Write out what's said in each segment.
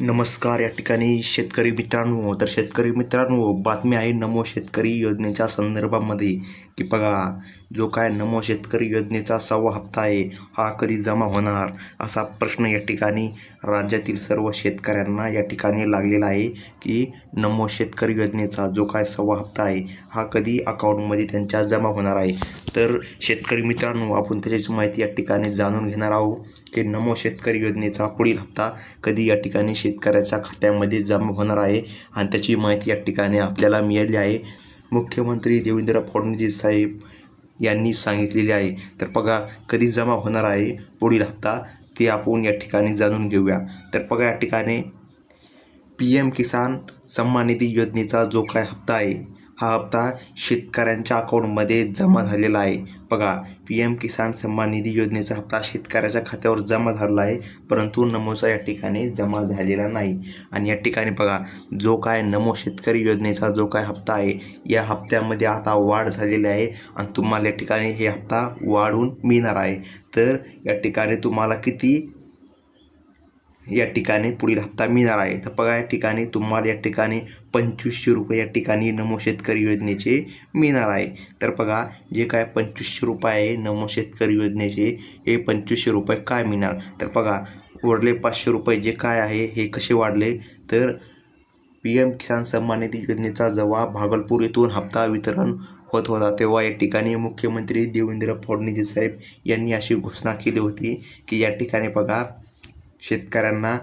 नमस्कार या ठिकाणी शेतकरी मित्रांनो तर शेतकरी मित्रांनो बातमी आहे नमो शेतकरी योजनेच्या संदर्भामध्ये. की बघा जो काय नमो शेतकरी योजनेचा सहावा हप्ता आहे हा कधी जमा होणार? असा प्रश्न या ठिकाणी राज्यातील सर्व शेतकऱ्यांना या ठिकाणी लागलेला आहे की नमो शेतकरी योजनेचा जो काय सहावा हप्ता आहे हा कधी अकाउंटमध्ये त्यांच्या जमा होणार आहे? तर शेतकरी मित्रांनो आपण त्याच्याची माहिती या ठिकाणी जाणून घेणार आहोत की नमो शेतकरी योजनेचा पुढील हप्ता कधी या ठिकाणी शेतकऱ्याच्या खात्यामध्ये जमा होणार आहे? आणि त्याची माहिती या ठिकाणी आपल्याला मिळाली आहे. मुख्यमंत्री देवेंद्र फडणवीस साहेब यांनी सांगितलेली आहे. तर बघा कधी जमा होणार आहे पुढील हप्ता ते आपण या ठिकाणी जाणून घेऊया. तर बघा या ठिकाणी पी एम किसान सन्मान निधी योजनेचा जो काय हप्ता आहे हा हप्ता शेतकऱ्यांच्या अकाउंटमध्ये जमा झालेला आहे. बघा पी एम किसान सन्मान निधी योजनेचा हप्ता शेतकऱ्याच्या खात्यावर जमा झाला आहे परंतु नमोचा या ठिकाणी जमा झालेला नाही. आणि या ठिकाणी बघा जो काय नमो शेतकरी योजनेचा जो काय हप्ता आहे या हप्त्यामध्ये आता वाढ झालेली आहे आणि तुम्हाला या ठिकाणी हे हप्ता वाढून मिळणार आहे. तर या ठिकाणी तुम्हाला किती या ठिकाणी पुढील हप्ता मिळणार आहे. तर बघा या ठिकाणी तुम्हाला या ठिकाणी पंचवीसशे रुपये या ठिकाणी नमो शेतकरी योजनेचे मिळणार आहे. तर बघा जे काय पंचवीसशे रुपये आहे नमो शेतकरी योजनेचे हे पंचवीसशे रुपये काय मिळणार? तर बघा उरले पाचशे रुपये जे काय आहे हे कसे वाढले? तर पी एम किसान सन्मान निधी योजनेचा जेव्हा भागलपूर येथून हप्ता वितरण होत होता. तेव्हा या ठिकाणी मुख्यमंत्री देवेंद्र फडणवीस साहेब यांनी अशी घोषणा केली होती की या ठिकाणी बघा शेतकऱ्यांना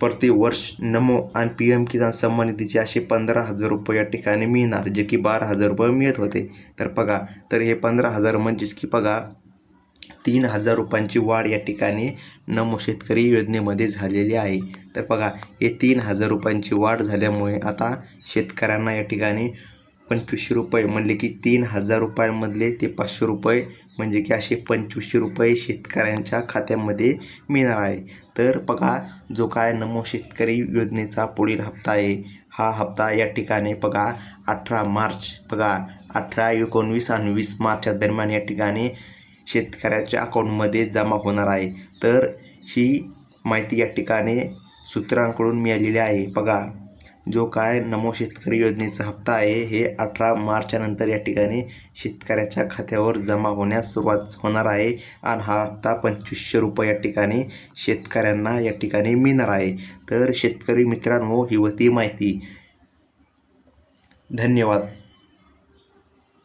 प्रतिवर्ष नमो आणि पी एम किसान सन्मान निधीचे असे पंधरा हजार रुपये या ठिकाणी मिळणार जे की बारा हजार रुपये मिळत होते. तर बघा तर हे पंधरा हजार म्हणजेच की बघा तीन हजार रुपयांची वाढ या ठिकाणी नमो शेतकरी योजनेमध्ये झालेली आहे. तर बघा हे तीन हजार रुपयांची वाढ झाल्यामुळे आता शेतकऱ्यांना या ठिकाणी पंचवीसशे रुपये म्हणले की तीन हजार रुपयांमधले ते पाचशे रुपये म्हणजे की असे पंचवीसशे रुपये शेतकऱ्यांच्या खात्यामध्ये मिळणार आहे. तर बघा जो काय नमो शेतकरी योजनेचा पुढील हप्ता आहे हा हप्ता या ठिकाणी बघा अठरा मार्च बघा अठरा एकोणवीस आणि वीस मार्चच्या दरम्यान या ठिकाणी शेतकऱ्याच्या अकाउंटमध्ये जमा होणार आहे. तर ही माहिती या ठिकाणी सूत्रांकडून मिळालेली आहे. बघा जो काय नमो शेतकरी योजनेचा हप्ता आहे हे अठरा मार्चनंतर या ठिकाणी शेतकऱ्याच्या खात्यावर जमा होण्यास सुरुवात होणार आहे आणि हा हप्ता पंचवीसशे रुपये या ठिकाणी शेतकऱ्यांना या ठिकाणी मिळणार आहे. तर शेतकरी मित्रांनो ही होती माहिती. धन्यवाद.